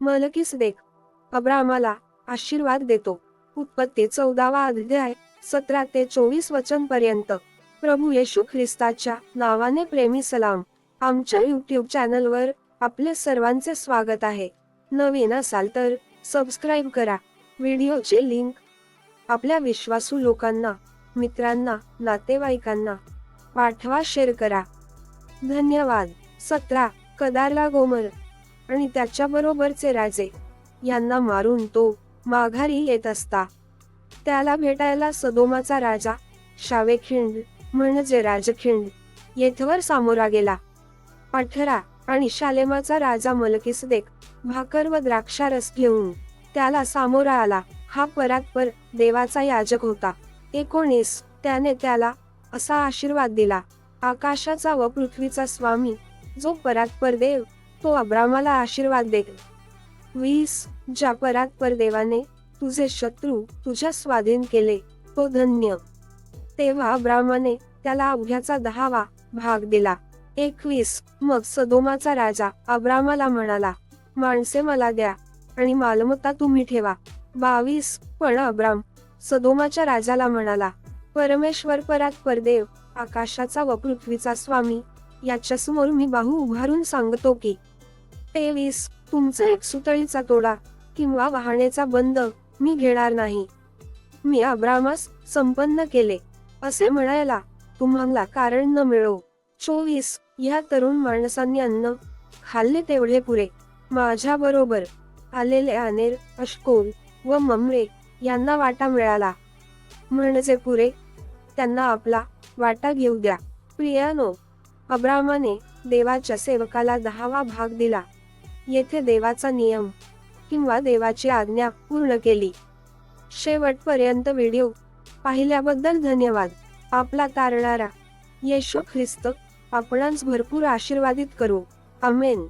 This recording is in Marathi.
मलकीस देख. अब्रामाला आशीर्वाद देतो. उत्पत्ती चौदावा अध्याय सतरा ते चोवीस वचन पर्यंत. प्रभू येशू ख्रिस्ताच्या नावाने प्रेमी सलाम. आमच्या युट्यूब चॅनलवर आपले सर्वांचे स्वागत आहे. नवीन असाल तर सबस्क्राईब करा. व्हिडिओचे लिंक आपल्या विश्वासू लोकांना मित्रांना नातेवाईकांना पाठवा शेअर करा. धन्यवाद. सतरा कदारला गोमर. आणि त्याच्याबरोबरचे राजे यांना मारून तो माघारी येत असता. त्याला भेटायला सदोमाचा राजा शावेखिंड म्हणजे राजखिंड येथवर सामोरा गेला. अठरा आणि शालेमाचा राजा मलकिसदेक भाकर व द्राक्षारस घेऊन त्याला सामोरा आला. हा परात्पर देवाचा याजक होता. एकोणीस त्याने त्याला असा आशीर्वाद दिला. आकाशाचा व पृथ्वीचा स्वामी जो परात्पर देव तो अब्रामाला आशीर्वाद दे. वीस ज्या परात्पर देवाने तुझे शत्रू तुझ्या स्वाधीन केले तो धन्य. तेव्हा अब्रामाने त्याला अवघ्याचा दहावा भाग दिला. एकवीस मग सदोमाचा राजा अब्रामाला म्हणाला माणसे मला द्या आणि मालमत्ता तुम्ही ठेवा. बावीस पण अब्राम सदोमाच्या राजाला म्हणाला परमेश्वर परात परदेव आकाशाचा व पृथ्वीचा स्वामी याच्यासमोर मी बाहू उभारून सांगतो की तेवीस. तुमचा एक सुतळीचा तोडा किंवा वाहण्याचा बंद मी घेणार नाही. मी अब्रामास संपन्न केले असे म्हणायला तुम्हाला कारण न मिळो. चोवीस. या तरुण माणसांनी अन्न खाल्ले तेवढे पुरे. माझ्या बरोबर आलेले अनेर अशकोल व ममरे यांना वाटा मिळाला. म्हणजे पुरे त्यांना आपला वाटा घेऊ द्या. प्रियानो अब्रामाने देवाच्या सेवकाला दहावा भाग दिला. येथे देवाचा नियम किंवा देवाची आज्ञा पूर्ण केली. शेवटपर्यंत व्हिडिओ पाहिल्याबद्दल धन्यवाद. आपला तारणारा येशू ख्रिस्त आपणास भरपूर आशीर्वादित करू. अमेन